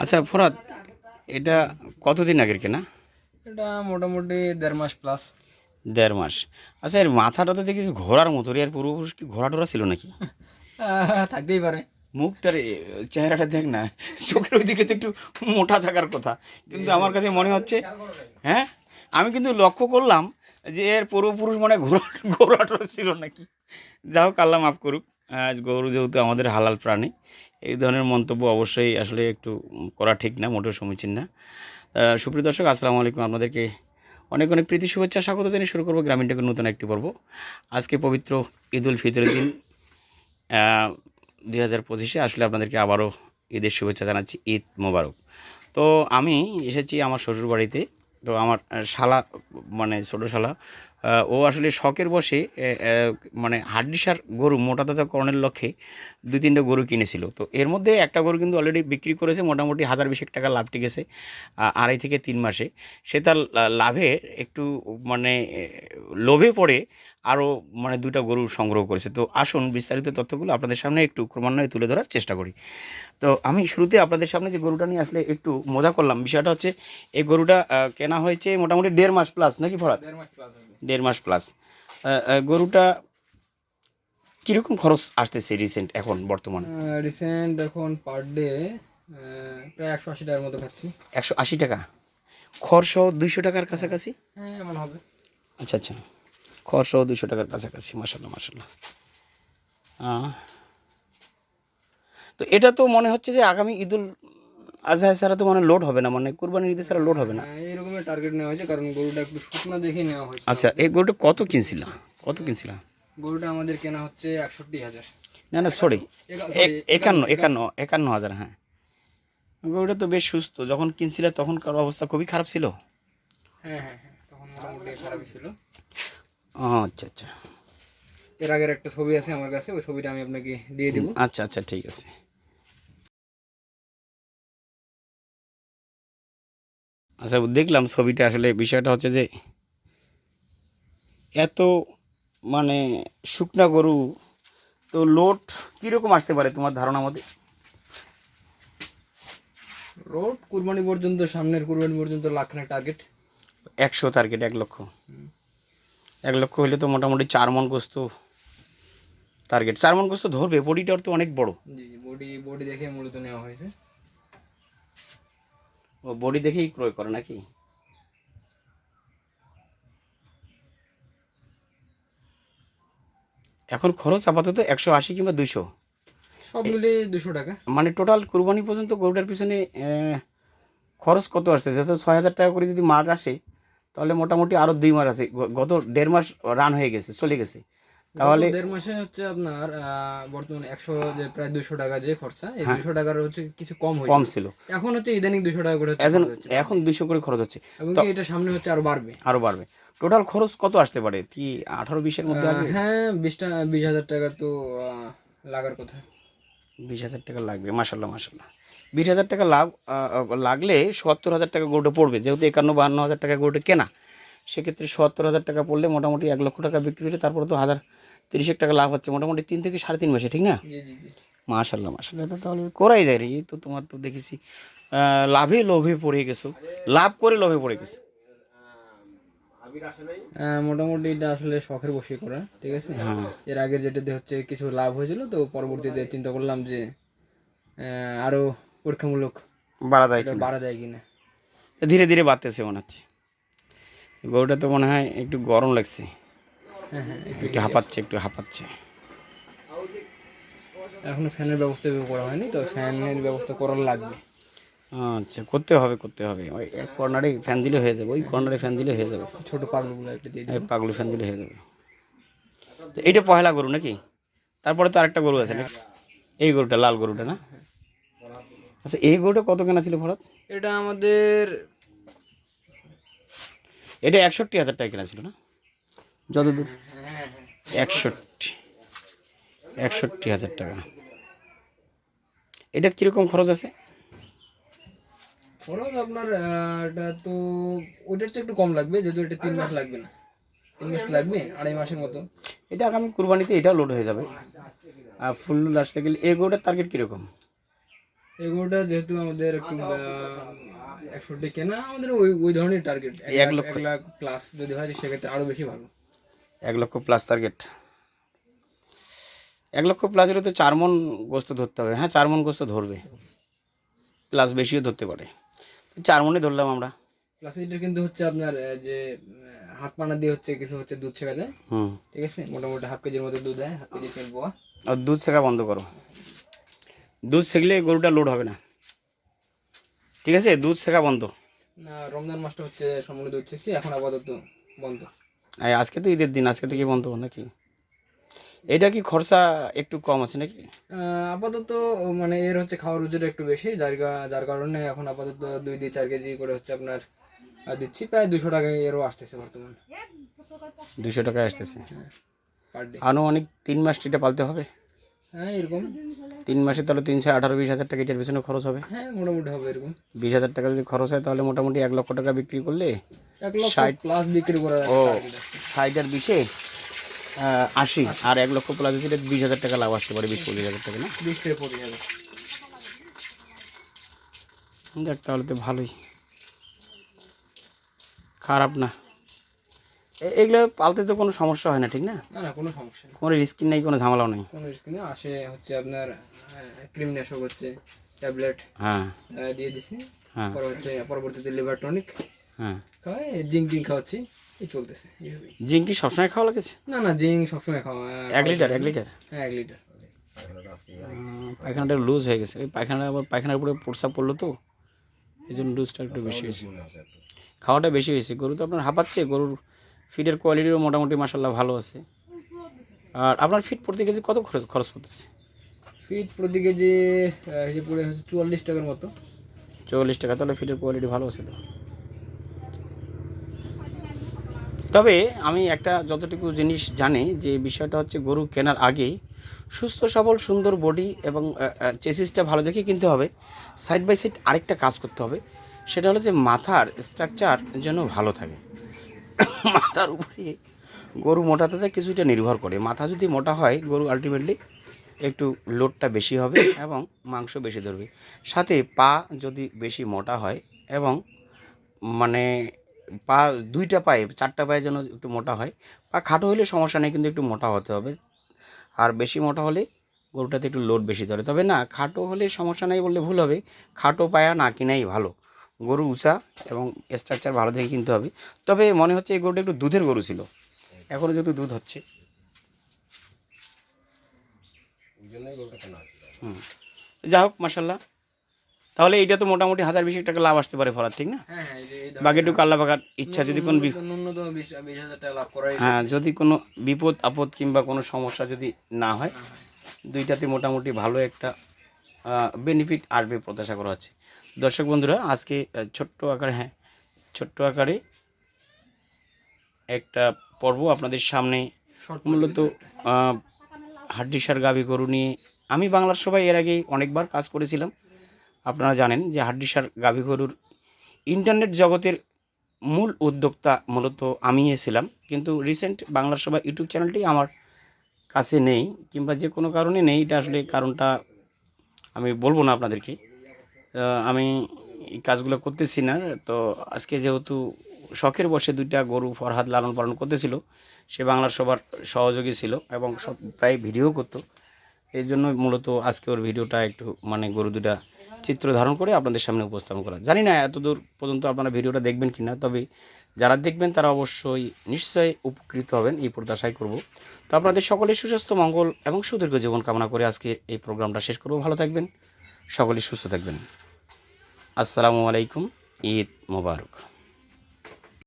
আচ্ছা ফরাদ এটা কতদিন আগের কেনা? এটা মোটামুটি দেড় মাস প্লাস দেড় মাস। আচ্ছা এর মাথাটা তো দেখি ঘোড়ার মতো রে, আর পূর্বপুরুষ কি ঘোড়া টোরা ছিল নাকি? থাকতেই পারে। মুখটার চেহারাটা দেখ না চোখের ওইদিকে তো একটু মোটা থাকার কথা। কিন্তু আমার কাছে মনে হচ্ছে হ্যাঁ আমি কিন্তু লক্ষ্য করলাম যে এর পূর্বপুরুষ মানে ঘোড়া ঘোড়াটা ছিল নাকি। যা হোক আল্লাহ মাফ করুক আজ গরু যেহেতু আমাদের হালাল প্রাণী এই ধরনের মন্তব্য অবশ্যই আসলে একটু করা ঠিক না, মোটেও সমীচীন না। সুপ্রিয় দর্শক, আসসালামু আলাইকুম। আপনাদেরকে অনেক অনেক প্রীতি, শুভেচ্ছা, স্বাগত জানিয়ে শুরু করব গ্রামীণটাকে নতুন একটি পর্ব। আজকে পবিত্র ঈদ উল ফিতরের দিন। দুই হাজার পঁচিশে আসলে আপনাদেরকে আবারও ঈদের শুভেচ্ছা জানাচ্ছি, ঈদ মোবারক। তো আমি এসেছি আমার শ্বশুর বাড়িতে তো আমার শালা মানে ছোটো শালা ও আসলে শখের বসে মানে হাড্ডিসার গরু, মোটা তাজা করণের লক্ষ্যে দুই তিনটে গরু কিনেছিল। তো এর মধ্যে একটা গরু কিন্তু অলরেডি বিক্রি করেছে, মোটামুটি হাজার বিশেক টাকা লাভ গেছে আড়াই থেকে তিন মাসে। সে তার লাভে একটু মানে লোভে পড়ে আরও মানে দুটা গরু সংগ্রহ করেছে। তো আসুন বিস্তারিত তথ্যগুলো আপনাদের সামনে একটু ক্রমান্বয়ে তুলে ধরার চেষ্টা করি। তো আমি শুরুতে আপনাদের সামনে যে গরুটা নিয়ে আসলে একটু মজা করলাম বিষয়টা হচ্ছে এই গরুটা কেনা হয়েছে মোটামুটি দেড় মাস প্লাস নাকি ফরাত দেড় মাস প্লাস দেড় মাস প্লাস গরুটা কীরকম খরচ আসতেছে রিসেন্ট এখন বর্তমানে? রিসেন্ট এখন পার ডে প্রায় একশো আশি টাকার মতো খাচ্ছি। একশো আশি টাকা? খরসহ দুইশো টাকার কাছাকাছি? হ্যাঁ এমন হবে। আচ্ছা আচ্ছা। খরসহ দুশো টাকার কাছাকাছি মাসাল্লাহ মাসাল্লাহ তো এটা তো মনে হচ্ছে যে আগামী ঈদুল আজহা ছাড়া তো মানে লোড হবে না মানে কুরবানির ঈদে ছাড়া লোড হবে না। হ্যাঁ, এইরকমের টার্গেট নেওয়া হয়েছে কারণ গরুটা একটু শুকনো দেখে নেওয়া হয়েছে। আচ্ছা এই গরুটা কত কিনছিলাম? কত কিনছিলাম? গরুটা আমাদের কেনা হচ্ছে একষট্টি হাজার। না না সরি একান্ন একান্ন একান্ন হাজার হ্যাঁ। গরুটা তো বেশ সুস্থ যখন কিনছিলে তখন কারও অবস্থা খুবই খারাপ ছিল। হ্যাঁ হ্যাঁ হ্যাঁ তখন মোটামুটি খারাপই ছিল। আচ্ছা আচ্ছা। এর আগের একটা ছবি আছে আমার কাছে ওই ছবিটা আমি আপনাকে দিয়ে দিব। আচ্ছা আচ্ছা ঠিক আছে। আচ্ছা দেখলাম ছবিটা আসলে বিষয়টা হচ্ছে যে এত মানে শুকনা গরু তো লোড কীরকম আসতে পারে তোমার ধারণা মতে? রোড কুরবানি পর্যন্ত সামনের কুরবানি পর্যন্ত লাখখানেক টার্গেট একশো টার্গেট এক লক্ষ। এক লক্ষ হলে তো মোটামুটি চার মন গোস্ত টার্গেট চার মন গোস্ত ধরবে বডিটার তো অনেক বড়। জি জি বডি বডি দেখে মূলত নেওয়া হয়েছে। ও বডি দেখেই ক্রয় করে নাকি? এখন খরচ আপাতত একশো আশি কিংবা দুইশো। সব মিলে দুশো টাকা। মানে টোটাল কুরবানি পর্যন্ত গরুটার পিছনে খরচ কত আসছে? যেহেতু ছয় হাজার টাকা করে যদি মাঠ আসে তাহলে মোটামুটি আরও দুই মাস আছে। গত দেড় মাস রান হয়ে গেছে চলে গেছে। তাহলে দেড় মাসে হচ্ছে আপনার বর্তমানে একশো যে প্রায় দুশো টাকা যে খরচা এই দুশো টাকার হচ্ছে কিছু কম কম ছিল। এখন হচ্ছে ইদানিং দুশো টাকা করে এখন এখন দুইশো করে খরচ হচ্ছে। এবং এটা সামনে হচ্ছে আরও বাড়বে? আরও বাড়বে। টোটাল খরচ কত আসতে পারে? কি আঠারো বিশের মধ্যে আসবে? হ্যাঁ বিশটা বিশ হাজার টাকা তো লাগার কথা। বিশ হাজার টাকা লাগবে মাসাল্লাহ মাসাল্লাহ বিশ হাজার টাকা লাভ লাগলে সত্তর হাজার টাকা গরুটা পড়বে। যেহেতু একান্ন বাহান্ন হাজার টাকা গরুটা কেনা সেক্ষেত্রে সত্তর হাজার টাকা পড়লে মোটামুটি এক লক্ষ টাকা বিক্রি হলে তারপরে তো হাজার তিরিশ টাকা লাভ হচ্ছে মোটামুটি তিন থেকে সাড়ে তিন মাসে ঠিক না? মাশাল্লাহ মাশাল্লাহ তো তাহলে করাই যায় রে। তো তোমার তো দেখেছি লাভে লোভে পড়ে গেছো। লাভ করে লোভে পড়ে গেছে। মোটামুটি এটা আসলে শখের বসে করা ঠিক আছে? এর আগের যেটাতে হচ্ছে কিছু লাভ হয়েছিল তো পরবর্তীতে চিন্তা করলাম যে আহ, আরও পরীক্ষামূলক বাড়া যায় বাড়া যায় কিনা। ধীরে ধীরে বাড়তেছে মনে হচ্ছে। গরুটা তো মনে হয় একটু গরম লাগছে। হ্যাঁ হ্যাঁ একটু হাঁপাচ্ছে একটু হাঁপাচ্ছে। এখনও ফ্যানের ব্যবস্থা করা হয়নি তো ফ্যানের ব্যবস্থা করার লাগবে। আচ্ছা করতে হবে করতে হবে। ওই এক কর্নারে ফ্যান দিলে হয়ে যাবে ওই কর্নারে ফ্যান দিলে হয়ে যাবে। ছোটো পাগলগুলো একটা দিয়ে দিই পাগলু ফ্যান দিলে হয়ে যাবে। তো এইটা পহেলা গরু নাকি? তারপরে তো আরেকটা গরু আছে এই গরুটা লাল গরুটা না? আচ্ছা এই গরুটা কত কেনা ছিল ভরত এটা আমাদের এটা একষট্টি হাজার টাকা কেনা ছিল না? যতদূর। একষট্টি। একষট্টি হাজার টাকা। এটা কীরকম খরচ আছে? খরচ আপনার এটা তো ওইটার চেয়ে একটু কম লাগবে যেহেতু এটা তিন মাস লাগবে না। তিন মাস লাগবে? আড়াই মাসের মতো। এটা আগামী কুরবানিতে এটাও লোড হয়ে যাবে। আর ফুল আসতে গেলে এই গরুটার টার্গেট কীরকম? এই গরুটা যেহেতু আমাদের একটু একশোটি কেনা আমাদের ওই ওই ধরনের টার্গেট এক এক লাখ প্লাস যদি হয় সেক্ষেত্রে আরও বেশি ভালো। এক লক্ষ প্লাস টার্গেট এক লক্ষ প্লাস হলে তো চার মন গোস্ত ধরতে হবে। হ্যাঁ চার মন গোস্ত ধরবে। প্লাস বেশিও ধরতে পারে। চার মনে ধরলাম আমরা। প্লাস এটা কিন্তু হচ্ছে আপনার যে হাত পানা দিয়ে হচ্ছে কিছু হচ্ছে দুধ ছেঁকা যায়। হুম। ঠিক আছে? মোটামুটি হাফ কেজির মতো দুধ দেয় হাফ কেজি তেল বোয়া। আর দুধ শেখা বন্ধ করো। দুধ শেখলে গরুটা লোড হবে না। ঠিক আছে? দুধ শেখা বন্ধ। না রমজান মাসটা হচ্ছে সম্পূর্ণ দুধ ছেঁকছি এখন আপাতত বন্ধ। আজকে তো ঈদের দিন আজকে থেকে বন্ধ নাকি? এটা কি খরচা একটু কম আছে নাকি? আপাতত মানে এর হচ্ছে খাওয়ার রুচিটা একটু বেশি যার যার কারণে এখন আপাতত দুই দুই চার কেজি করে হচ্ছে আপনার দিচ্ছি। প্রায় দুশো টাকা এরও আসতেছে বর্তমান। দুশো টাকায় আসতেছে। পার ডে আনুমানিক তিন মাস এটা পালতে হবে? হ্যাঁ এরকম। তিন মাসে তাহলে তিনশো আঠারো বিশ হাজার টাকা এটার পিছনে খরচ হবে? হ্যাঁ মোটামুটি হবে এরকম। বিশ হাজার টাকা যদি খরচ হয় তাহলে মোটামুটি এক লক্ষ টাকা বিক্রি করলে এক লক্ষ প্লাস বিক্রি করার ও। ষাট আর বিশে? আশি আর এক লক্ষ প্লাস দিলে বিশ হাজার টাকা লাভ আসতে পারে বিশ পঁচিশ হাজার টাকা না? বিশ থেকে পঁচিশ হাজার। তাহলে তো ভালোই। খারাপ না। এগুলো পালতে তো কোনো সমস্যা হয় না ঠিক না? কোনো সমস্যা কোনো রিস্ক নেই কোনো ঝামেলাও নেই। কোনো রিস্ক নেই আসে হচ্ছে আপনার ক্রিমনাশক হচ্ছে ট্যাবলেট হ্যাঁ। দিয়ে দিছি। হ্যাঁ। পরে হচ্ছে পরবর্তীতে লিভার টনিক হ্যাঁ। জিঙ্ক টিঙ্ক খাওয়াচ্ছি। এই চলতেছে এইভাবেই। জিঙ্ক কি সবসময় খাওয়া লাগেছে না না জিঙ্ক সবসময় খাওয়া এক লিটার এক লিটার? হ্যাঁ এক লিটার। পায়খানাটা লুজ হয়ে গেছে। ওই পায়খানা আবার পায়খানার উপরে প্রস্রাব পড়ল তো এই জন্য লুজটা একটু বেশি হয়েছে। খাওয়াটা বেশি হয়েছে। গরু তো আপনার হাঁপাচ্ছে গরুর ফিডের কোয়ালিটিও মোটামুটি মাসাল্লাহ ভালো আছে। আর আপনার ফিট প্রতি কেজি কত খরচ খরচ করতেছে ফিট প্রতি কেজি হিসেব হচ্ছে চুয়াল্লিশ টাকার মতো। চল্লিশ টাকা তাহলে ফিটের কোয়ালিটি ভালো আছে তো। তবে আমি একটা যতটুকু জিনিস জানি যে বিষয়টা হচ্ছে গরু কেনার আগে সুস্থ, সবল, সুন্দর বডি এবং চেসিসটা ভালো দেখে কিনতে হবে। সাইড বাই সাইড আরেকটা কাজ করতে হবে। সেটা হলো যে মাথার স্ট্রাকচার যেন ভালো থাকে। মাথার উপরে গরু মোটাতে কিছুটা নির্ভর করে। মাথা যদি মোটা হয়, গরু আলটিমেটলি একটু লোডটা বেশি হবে এবং মাংস বেশি ধরবে। সাথে পা যদি বেশি মোটা হয় এবং মানে পা দুইটা পায়ে চারটা পায়ে যেন একটু মোটা হয়। পা খাটো হলে সমস্যা নেই কিন্তু একটু মোটা হতে হবে। আর বেশি মোটা হলে গরুটাতে একটু লোড বেশি ধরে। তবে না খাটো হলে সমস্যা নেই বললে ভুল হবে। খাটো পায়া না কিনাই ভালো। গরু উঁচা এবং স্ট্রাকচার ভালো দেখে কিনতে হবে। তবে মনে হচ্ছে এই গরুটা একটু দুধের গরু ছিল। এখনও যেহেতু দুধ হচ্ছে। হুম। যা হোক মাসাল্লাহ তাহলে এইটা তো মোটামুটি হাজার বিশ টাকা লাভ আসতে পারে ফরার ঠিক না? হ্যাঁ হ্যাঁ এই যে এই ধরনের বাকি একটু কাল্লা পাকার ইচ্ছা যদি কোনো হ্যাঁ যদি কোনো বিপদ আপদ কিংবা কোনো সমস্যা যদি না হয় দুইটাতে মোটামুটি ভালো একটা বেনিফিট আসবে প্রত্যাশা করা হচ্ছে। দর্শক বন্ধুরা আজকে ছোট্ট আকারে হ্যাঁ ছোট্ট আকারে একটা পর্ব আপনাদের সামনে মূলত হাড্ডিসার গাভী গরু নিয়ে। আমি বাংলার সবাই এর আগে অনেকবার কাজ করেছিলাম। আপনারা জানেন যে হাড্ডিসার গাভী গরুর ইন্টারনেট জগতের মূল উদ্যোক্তা মূলত আমিই ছিলাম। কিন্তু রিসেন্ট বাংলার সভা ইউটিউব চ্যানেলটি আমার কাছে নেই, কিংবা যে কোনো কারণে নেই, এটা আসলে কারণটা আমি বলব না আপনাদেরকে। আমি এই কাজগুলো করতেছি না, তো আজকে যেহেতু শখের বসে দুইটা গরু ফরহাদ লালন পালন করতেছিল, সে বাংলার সবার সহযোগী ছিল এবং সব প্রায় ভিডিও করতো। এই জন্য মূলত আজকে ওর ভিডিওটা একটু মানে গরু দুটা চিত্র ধারণ করে আপনাদের সামনে উপস্থাপন করা। জানি না এতদূর পর্যন্ত আপনারা ভিডিওটা দেখবেন কি না তবে যারা দেখবেন তারা অবশ্যই নিশ্চয়ই উপকৃত হবেন এই প্রত্যাশাই করব। তো আপনাদের সকলের সুস্বাস্থ্য, মঙ্গল এবং সুদীর্ঘ জীবন কামনা করে আজকে এই প্রোগ্রামটা শেষ করব। ভালো থাকবেন সকলেই সুস্থ থাকবেন। আসসালামু আলাইকুম, ঈদ মোবারক।